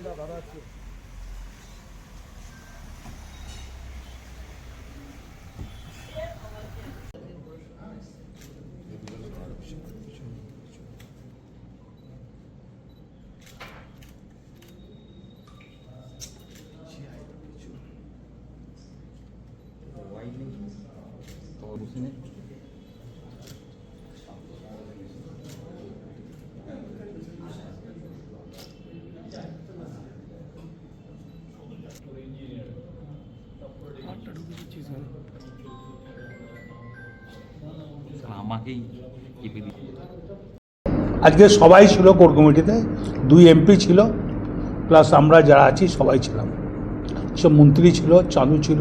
biraz araştır. Doğru. Bu sene আমাকেই চেপে দিচ্ছে আজকে সবাই ছিল কোর কমিটিতে দুই এমপি ছিল প্লাস আমরা যারা আছি সবাই ছিলাম। সব মন্ত্রী ছিল চাঁদু ছিল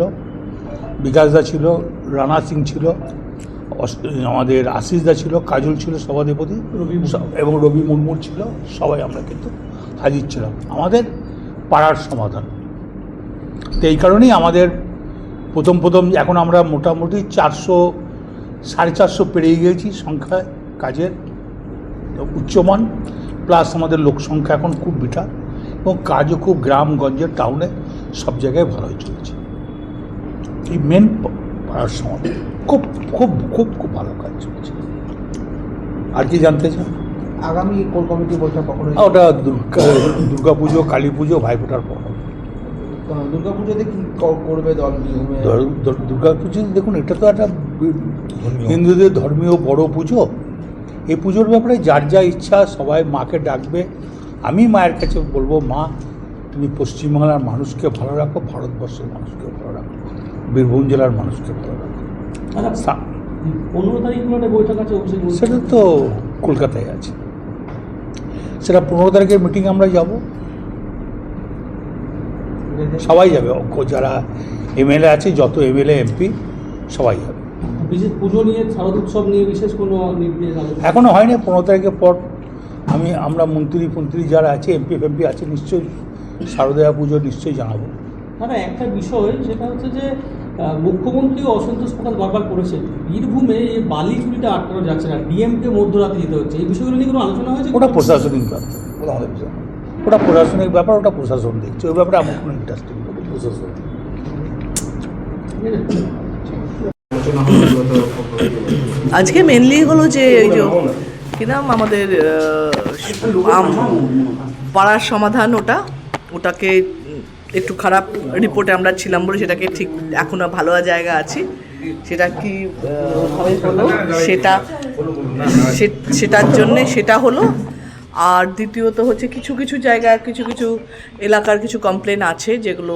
বিকাশদা ছিল রানা সিং ছিল আমাদের আশিসদা ছিল কাজল ছিল সভাধিপতি সব- এবং রবি মুর্মু ছিল সবাই আমরা কিন্তু হাজির ছিলাম। আমাদের পাড়ার সমাধান। তো এই কারণেই আমাদের প্রথম প্রথম এখন আমরা মোটামুটি চারশো সাড়ে চারশো পেরিয়ে গিয়েছি সংখ্যায় কাজের উচ্চমান প্লাস আমাদের লোক সংখ্যা এখন খুব বিটা এবং কাজও খুব গ্রামগঞ্জে টাউনে সব জায়গায় ভালোই চলছে। এই মেন পাড়ার সমাধান খুব খুব খুব খুব ভালো কাজ চলছে। আর কি জানতে চান আগামী কোর কমিটি বৈঠক কখন ওটা দুর্গা দুর্গা পুজো কালী পুজো ভাইফোঁটার পর হবে। দুর্গা পুজোতে কি ক- করবে দল দেখুন এটা তো একটা হিন্দুদের ধর্মীয় বড় পুজো। এই পুজোর ব্যাপারে যার যা ইচ্ছা সবাই মাকে ডাকবে। আমি মায়ের কাছে বলব মা তুমি পশ্চিমবাংলার মানুষকে ভালো রাখো ভারতবর্ষের মানুষকে ভালো রাখো বীরভূম জেলার মানুষকে ভালো রাখো। সা- পনেরো তারিখ কোনো বৈঠক আছে সেটা তো কলকাতায় আছে। সেটা পনেরো তারিখের মিটিং আমরা যাব। সবাই যাবে। অক্ষ- যারা এমএলএ আছে যত এমএলএ এমপি সবাই যাবে। বিশেষ পুজো নিয়ে শারদ উৎসব নিয়ে বিশেষ কোনো এখনও হয়নি পনেরো তারিখের পর আমি আমরা মন্ত্রী ফন্ত্রী যারা আছে এমপি ফেমপি আছে নিশ্চয়ই শারদীয়া পুজো নিশ্চয়ই জানাব। দাদা একটা বিষয় সেটা হচ্ছে যে মুখ্যমন্ত্রী অসন্তোষ প্রকাশ বারবার করেছেন। বীরভূমে এই বালি চুরিটা আটকানো যাচ্ছে না ডিএমকে মধ্যরাতে যেতে হচ্ছে। এই বিষয়গুলো নিয়ে কোনো আলোচনা হয়েছে? ওটা প্রশাসনিক ব্যাপার। ওটা আমাদের বিষয়। ওটা প্রশাসনিক ব্যাপার, ওটা প্রশাসন দেখছে। ওই ব্যাপারে আমার কোনো ইন্টারেস্টিং প্রশাসন। আজকে মেনলি হলো যে ওই যে কি নাম আমাদের পাড়ার সমাধান ওটা, ওটাকে একটু খারাপ রিপোর্টে আমরা ছিলাম বলে সেটাকে ঠিক এখনও ভালো জায়গা আছি। সেটা কি সেটা সেটার জন্যে সেটা হলো আর দ্বিতীয়ত হচ্ছে কিছু কিছু জায়গায় কিছু কিছু এলাকার কিছু কমপ্লেন আছে যেগুলো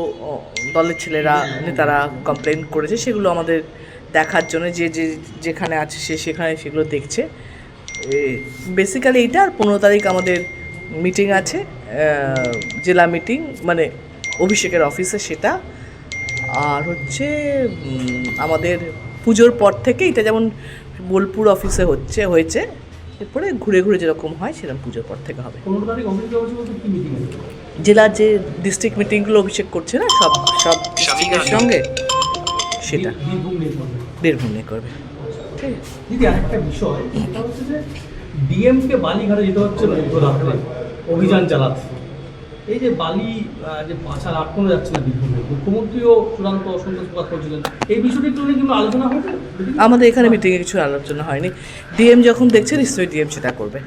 দলের ছেলেরা, নেতারা কমপ্লেন করেছে, সেগুলো আমাদের দেখার জন্য যে যে, যেখানে আছে সে, সেখানে সেগুলো দেখছে। বেসিক্যালি এইটা আর পনেরো তারিখ আমাদের মিটিং আছে জেলা মিটিং মানে অভিষেকের অফিসে সেটা। আর হচ্ছে আমাদের পুজোর পর থেকে এটা যেমন বোলপুর অফিসে হচ্ছে, হয়েছে এরপরে ঘুরে ঘুরে যেরকম হয় সেরকম পুজোর পর থেকে হবে। জেলার যে ডিস্ট্রিক্ট মিটিংগুলো অভিষেক করছে না সব সব ডিস্ট্রিক্টের সঙ্গে সেটা। বীরভূম নিয়ে করবে। আছে দিদি আরেকটা বিষয় সেটা হচ্ছে যে ডিএমকে বালিঘাটে যেতে হচ্ছে অভিযান চালাতে এই যে বালি যে পাচার আটকানো যাচ্ছে না বীরভূমে মুখ্যমন্ত্রীও চূড়ান্ত অসন্তোষ প্রকাশ করছিলেন। এই বিষয়টি নিয়ে কিন্তু আলোচনা হয়েছে? আমাদের এখানে মিটিংয়ে কিছু আলোচনা হয়নি। ডিএম যখন দেখছে, নিশ্চয়ই ডিএম সেটা করবে।